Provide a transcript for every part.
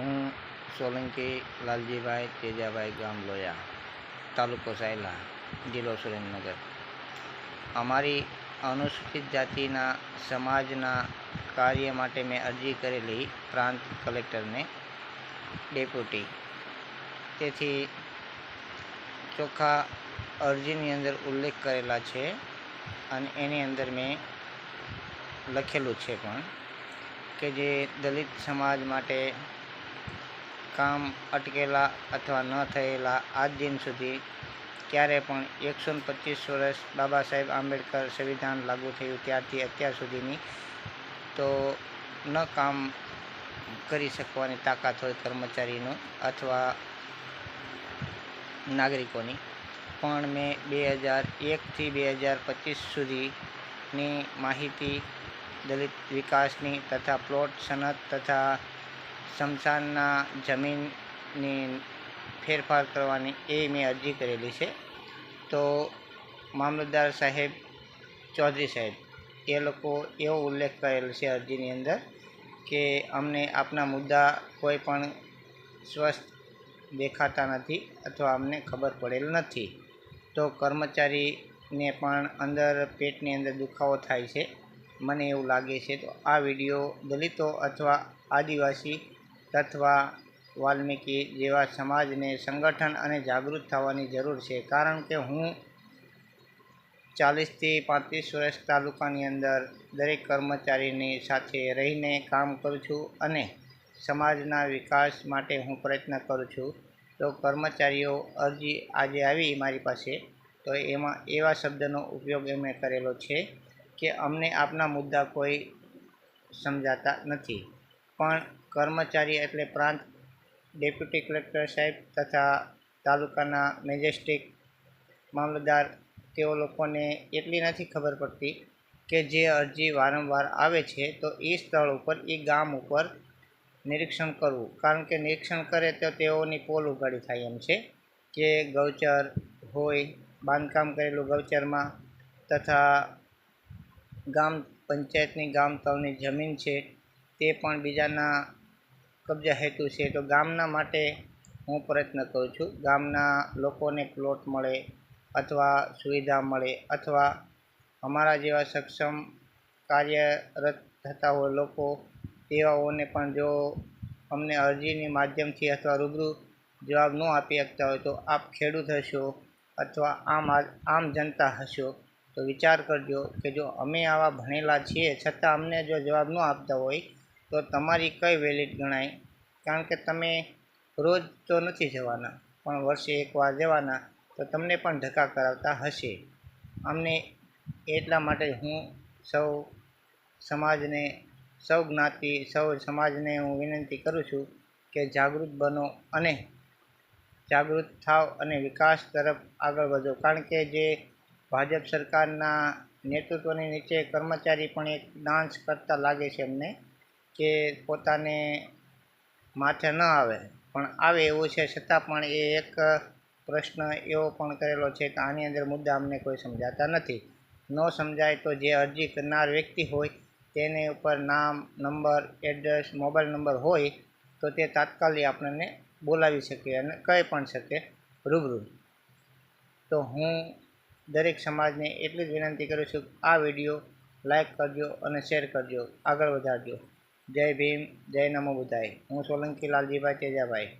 હું સોલંકી લાલજીભાઈ તેજાભાઈ ગામ લોયા, તાલુકો સાયલા, જિલ્લો સુરેન્દ્રનગર. અમારી અનુસૂચિત જાતિના સમાજના કાર્ય માટે મેં અરજી કરેલી પ્રાંત કલેક્ટરને ડેપ્યુટી. તેથી ચોખ્ખા અરજીની અંદર ઉલ્લેખ કરેલા છે અને એની અંદર મેં લખેલું છે પણ કે જે દલિત સમાજ માટે કામ અટકેલા અથવા ન થયેલા આજ દિન સુધી ક્યારે પણ એકસો ને પચીસ વર્ષ બાબા સાહેબ આંબેડકર સંવિધાન લાગુ થયું ત્યારથી અત્યાર સુધીની, તો ન કામ કરી શકવાની તાકાત હોય કર્મચારીનું અથવા નાગરિકોની. પણ મેં બે હજાર એકથી બે હજાર પચીસ સુધીની માહિતી, દલિત વિકાસની તથા પ્લોટ, સનદ તથા સ્મશાનના જમીનની ફેરફાર કરવાની એ મેં અરજી કરેલી છે. તો મામલતદાર સાહેબ ચૌધરી સાહેબ, એ લોકો એવો ઉલ્લેખ કરેલ છે અરજીની અંદર કે અમને આપના મુદ્દા કોઈ પણ સ્વસ્થ દેખાતા નથી અથવા અમને ખબર પડેલ નથી. તો કર્મચારીને પણ અંદર પેટની અંદર દુખાવો થાય છે. મને એવું લાગે છે તો આ વીડિયો દલિતો અથવા આદિવાસી અથવા વાલ્મીકી જેવા સમાજને સંગઠન અને જાગૃત થવાની જરૂર છે. કારણ કે હું ચાલીસથી પાંત્રીસ વર્ષ તાલુકાની અંદર દરેક કર્મચારીની સાથે રહીને કામ કરું છું અને સમાજના વિકાસ માટે હું પ્રયત્ન કરું છું. તો કર્મચારીઓ અરજી આજે આવી મારી પાસે. તો એમાં એવા શબ્દનો ઉપયોગ એમણે કરેલો છે કે અમને આપના મુદ્દા કોઈ સમજાતા નથી. પણ કર્મચારી એટલે પ્રાંત ડેપ્યુટી કલેક્ટર સાહેબ તથા તાલુકાના મેજેસ્ટિક મામલતદાર, તેઓ લોકોને એટલી નથી ખબર પડતી કે જે અરજી વારંવાર આવે છે, તો એ સ્થળ ઉપર એ ગામ ઉપર નિરીક્ષણ કરવું. કારણ કે નિરીક્ષણ કરે તો તેઓની પોલ ઉગાડી થાય એમ છે કે ગૌચર હોય, બાંધકામ કરેલું ગૌચરમાં તથા ગામ પંચાયતની ગામ તળની જમીન છે તે પણ બીજાના કબજા હેતુ છે. તો ગામના માટે હું પ્રયત્ન કરું છું. ગામના લોકોને પ્લોટ મળે અથવા સુવિધા મળે અથવા અમારા જેવા સક્ષમ કાર્યરત થતા હોય લોકો તેવાઓને પણ જો અમને અરજીની માધ્યમથી અથવા રૂબરૂ જવાબ ન આપી શકતા હોય તો આપ ખેડૂત હશો અથવા આમ આમ જનતા હશો. તો વિચાર કરજો કે જો અમે આવા ભણેલા છીએ છતાં અમને જો જવાબ ન આપતા હોય તો તમારી કઈ વેલિડ ગણાય? કારણ કે તમે રોજ તો નથી જવાના, પણ વર્ષે એકવાર જવાના, તો તમને પણ ધક્કા કરાવતા હશે. અમને એટલા માટે હું સૌ સમાજને, સૌ જ્ઞાતિ, સૌ સમાજને હું વિનંતી કરું છું કે જાગૃત બનો અને જાગૃત થાવ અને વિકાસ તરફ આગળ વધો. કારણ કે જે ભાજપ સરકારના નેતૃત્વની નીચે કર્મચારી પણ એક ડાન્સ કરતા લાગે છે એમને કે પોતાને માથે ન આવે. પણ આવે એવું છે છતાં પણ એ એક પ્રશ્ન એવો પણ કરેલો છે કે આની અંદર મુદ્દા અમને કોઈ સમજાતા નથી. ન સમજાય તો જે અરજી કરનાર વ્યક્તિ હોય, તેને ઉપર નામ, નંબર, એડ્રેસ, મોબાઈલ નંબર હોય, તો તે તાત્કાલિક આપણને બોલાવી શકે અને કહી પણ શકે રૂબરૂ. તો હું દરેક સમાજને એટલી જ વિનંતી કરું છું આ વીડિયો લાઈક કરજો અને શેર કરજો. આગળ વધારજો. જય ભીમ જય નમો બુદ્ધાય. હું સોલંકી લાલજીભાઈ તેજાભાઈ.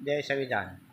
જય સંવિધાન.